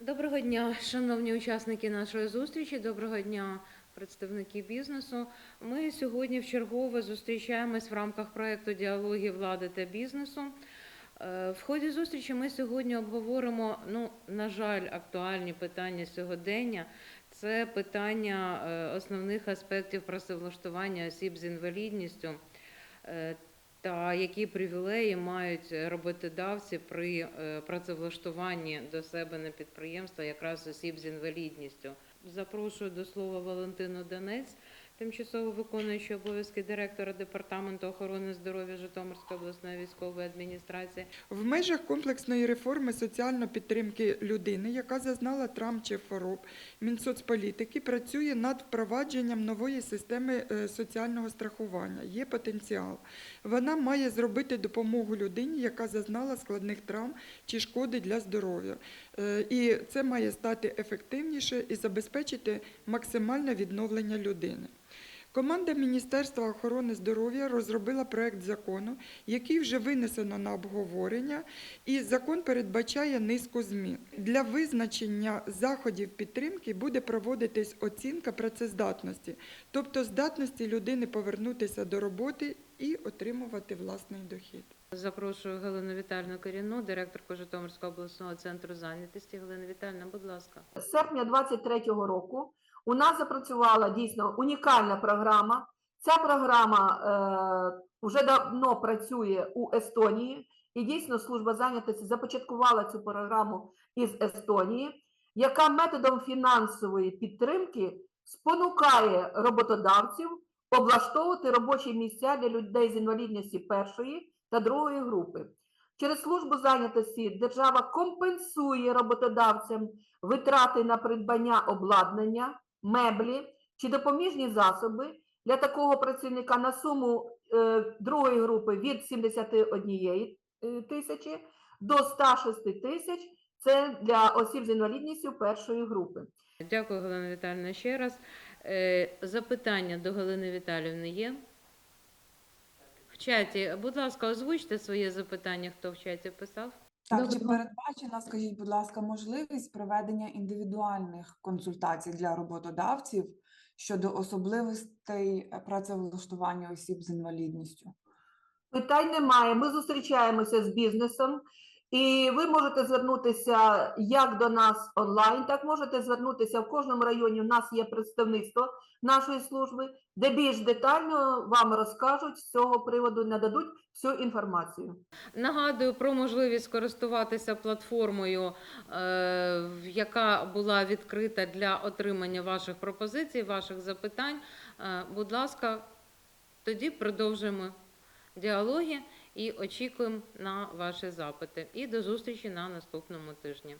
Доброго дня, шановні учасники нашої зустрічі. Доброго дня, представники бізнесу. Ми сьогодні вчергове зустрічаємось в рамках проекту діалоги влади та бізнесу. Е, В ході зустрічі ми сьогодні обговоримо, ну, на жаль, актуальні питання сьогодення. Це питання е, основних аспектів працевлаштування осіб з інвалідністю е, та які привілеї мають роботодавці при е, працевлаштуванні до себе на підприємства якраз осіб з інвалідністю. Запрошую до слова Валентину Донець, тимчасово виконуючий обов'язки директора департаменту охорони здоров'я Житомирської обласної військової адміністрації. В межах комплексної реформи соціальної підтримки людини, яка зазнала травм чи хвороб, Мінсоцполітики працює над впровадженням нової системи е, соціального страхування. Є потенціал. Вона має зробити допомогу людині, яка зазнала складних травм чи шкоди для здоров'я. Е, І це має стати ефективніше і забезпечити максимальне відновлення людини. Команда Міністерства охорони здоров'я розробила проект закону, який вже винесено на обговорення, і закон передбачає низку змін. Для визначення заходів підтримки буде проводитись оцінка працездатності, тобто здатності людини повернутися до роботи і отримувати власний дохід. Запрошую Галину Вітальну Корінну, директорку Житомирського обласного центру зайнятості. Галина Вітальна, будь ласка. з серпня 23-го року у нас запрацювала дійсно унікальна програма. Ця програма е, вже давно працює у Естонії, і дійсно служба зайнятості започаткувала цю програму із Естонії, яка методом фінансової підтримки спонукає роботодавців облаштовувати робочі місця для людей з інвалідністю першої та другої групи. Через службу зайнятості держава компенсує роботодавцям витрати на придбання обладнання, меблі чи допоміжні засоби для такого працівника на суму е, другої групи від 71 е, тисячі до 106 тисяч. Це для осіб з інвалідністю першої групи. Дякую, Галина Віталіївна, ще раз. Е, Запитання до Галини Віталіївни є? В чаті, будь ласка, озвучте своє запитання, хто в чаті писав. Так, чи передбачена, скажіть, будь ласка, можливість проведення індивідуальних консультацій для роботодавців щодо особливостей е, працевлаштування осіб з інвалідністю? Питань немає. Ми зустрічаємося з бізнесом, і ви можете звернутися як до нас онлайн, так можете звернутися в кожному районі. У нас є представництво нашої служби, де більш детально вам розкажуть з цього приводу, нададуть всю інформацію. Нагадую про можливість користуватися платформою, е, яка була відкрита для отримання ваших пропозицій, ваших запитань. Е, Будь ласка, тоді продовжуємо діалоги і очікуємо на ваші запити. І до зустрічі на наступному тижні.